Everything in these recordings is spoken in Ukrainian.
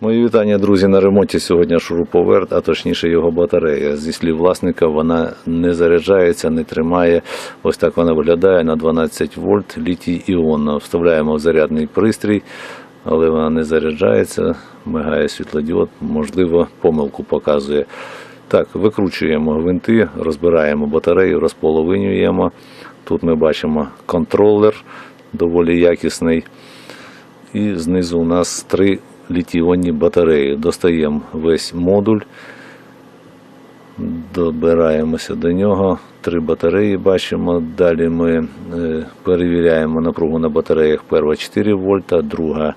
Мої вітання, друзі, на ремонті сьогодні шуруповерт, а точніше його батарея. Зі слів власника, вона не заряджається, не тримає. Ось так вона виглядає на 12 вольт літій іонна. Вставляємо в зарядний пристрій, але вона не заряджається, мигає світлодіод, можливо, помилку показує. Так, викручуємо гвинти, розбираємо батарею, розполовинюємо. Тут ми бачимо контролер доволі якісний. І знизу у нас три літіонні батареї. Достаємо весь модуль, добираємося до нього. Три батареї бачимо. Далі ми е, перевіряємо напругу на батареях. Перша 4 вольта, друга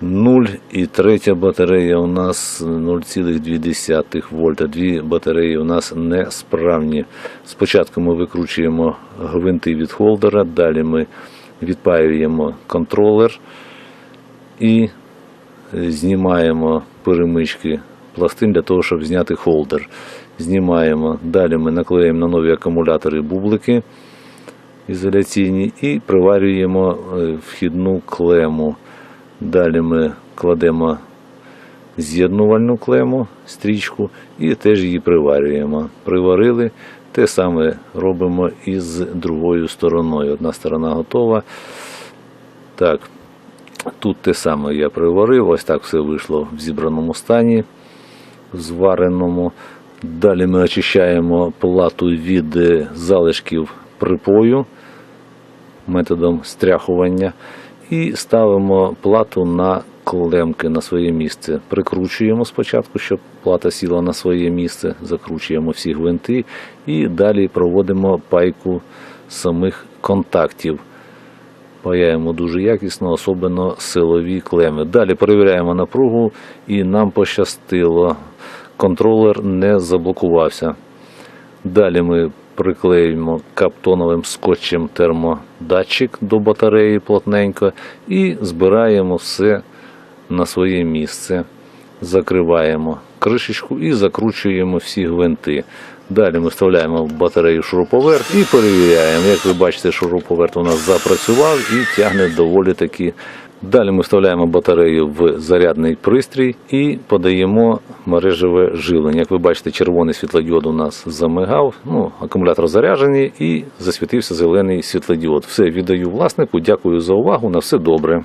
0 і третя батарея у нас 0,2 вольта. Дві батареї у нас несправні. Спочатку ми викручуємо гвинти від холдера, далі ми відпаюємо контролер і знімаємо перемички пластин для того, щоб зняти холдер. Знімаємо. Далі ми наклеїмо на нові акумулятори бублики ізоляційні і приварюємо е, вхідну клему. Далі ми кладемо з'єднувальну клему, стрічку і теж її приварюємо. Приварили. Те саме робимо і з другою стороною. Одна сторона готова. Так, тут те саме я приварив, ось так все вийшло в зібраному стані, звареному. Далі ми очищаємо плату від е, залишків припою методом стряхування і ставимо плату на клемки на своє місце. Прикручуємо спочатку, щоб плата сіла на своє місце, закручуємо всі гвинти і далі проводимо пайку самих контактів. Паяємо дуже якісно, особливо силові клеми. Далі перевіряємо напругу і нам пощастило. Контролер не заблокувався. Далі ми приклеюємо каптоновим скотчем термодатчик до батареї плотненько і збираємо все на своє місце. Закриваємо кришечку і закручуємо всі гвинти. Далі ми вставляємо в батарею шуруповерт і перевіряємо. Як ви бачите, шуруповерт у нас запрацював і тягне доволі таки. Далі ми вставляємо батарею в зарядний пристрій і подаємо мережеве жилення. Як ви бачите, червоний світлодіод у нас замигав, ну, акумулятор заряджений і засвітився зелений світлодіод. Все, віддаю власнику, дякую за увагу, на все добре.